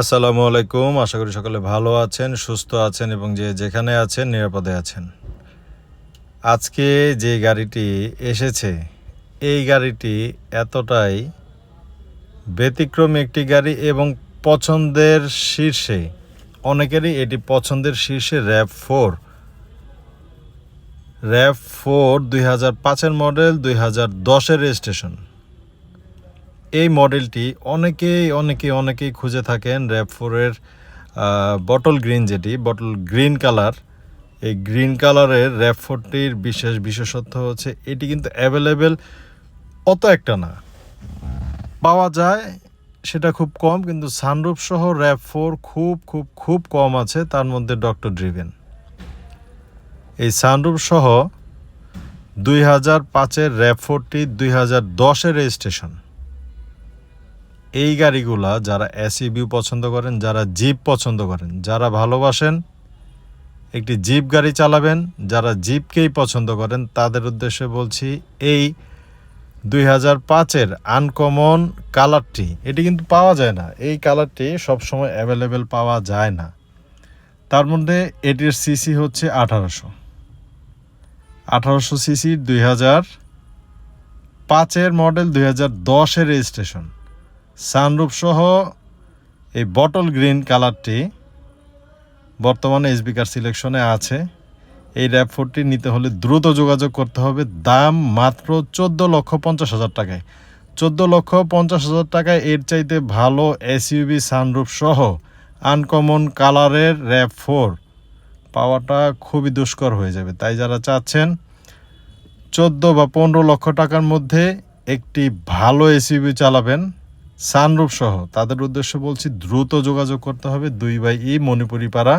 আসসালামু আলাইকুম, আশা করি সকলে ভালো আছেন, সুস্থ আছেন এবং যে যেখানে আছেন নিরাপদে আছেন। আজকে যে গাড়িটি এসেছে, এই গাড়িটি এতটাই ব্যতিক্রমী একটি গাড়ি এবং পছন্দের শীর্ষে, অনেকেরই এটি পছন্দের শীর্ষে র্যাব ফোর। র্যাব ফোর দুই হাজার পাঁচের মডেল, দুই হাজার দশের রেজিস্ট্রেশন। এই মডেলটি অনেকেই অনেকেই অনেকেই খুঁজে থাকেন র্যাপ ফোরের বটল গ্রিন যেটি বটল গ্রিন কালার এই গ্রিন কালারের র্যাপ ফোরটির বিশেষ বিশেষত্ব হচ্ছে এটি কিন্তু অ্যাভেলেবেল অত একটা না। পাওয়া যায়, সেটা খুব কম, কিন্তু সানরুফ সহ র্যাপ ফোর খুব খুব খুব কম আছে, তার মধ্যে ডক্টর ড্রিভেন এই সানরুফ সহ দুই হাজার পাঁচের র্যাপ ফোরটি দুই হাজার দশের রেজিস্ট্রেশন এই গাড়িগুলা যারা এসইবিউ পছন্দ করেন, যারা জিপ পছন্দ করেন, যারা ভালোবাসেন, একটি জিপ গাড়ি চালাবেন, যারা জিপকেই পছন্দ করেন, তাদের উদ্দেশ্যে বলছি এই দুই হাজার পাঁচের আনকমন কালারটি, এটি কিন্তু পাওয়া যায় না। এই কালারটি সবসময় অ্যাভেলেবেল পাওয়া যায় না। তার মধ্যে এটির সিসি হচ্ছে আঠারোশো। আঠারোশো সিসির দুই হাজার পাঁচের মডেল দুই হাজার দশের রেজিস্ট্রেশন। সানরুফ সহ এই বটল গ্রিন কালারটি বর্তমানে এসবি কার সিলেকশনে আছে। এই র্যাপ ফোরটি নিতে হলে দ্রুত যোগাযোগ করতে হবে। দাম মাত্র চোদ্দ লক্ষ পঞ্চাশ হাজার টাকায়। চোদ্দ লক্ষ পঞ্চাশ হাজার টাকায় এর চাইতে ভালো এসইউবি সানরুফ সহ আনকমন কালারের র্যাপ ফোর পাওয়াটা খুবই দুষ্কর হয়ে যাবে। তাই যারা চাচ্ছেন, চোদ্দ বা পনেরো লক্ষ টাকার মধ্যে একটি ভালো এসইউবি চালাবেন। সানরূপ সহ। তাদের উদ্দেশ্যে বলছি, দ্রুত যোগাযোগ করতে হবে। দুই বাই ই মণিপুরি পাড়া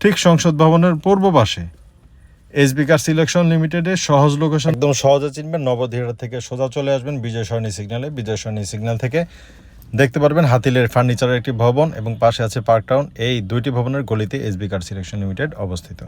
ঠিক সংসদ ভবনের পূর্ব পাশে। এসবি কার সিলেকশন লিমিটেডের সহজ লোকেশন একদম সহজে চিনবেন। নবধিরা থেকে সোজা চলে আসবেন বিজয় সরণী সিগন্যালে বিজয় সরণী সিগন্যাল থেকে দেখতে পারবেন হাতিলের ফার্নিচারের একটি ভবন এবং পাশে আছে পার্ক টাউন। এই দুইটি ভবনের গলিতে এসবি কার সিলেকশন লিমিটেড অবস্থিত।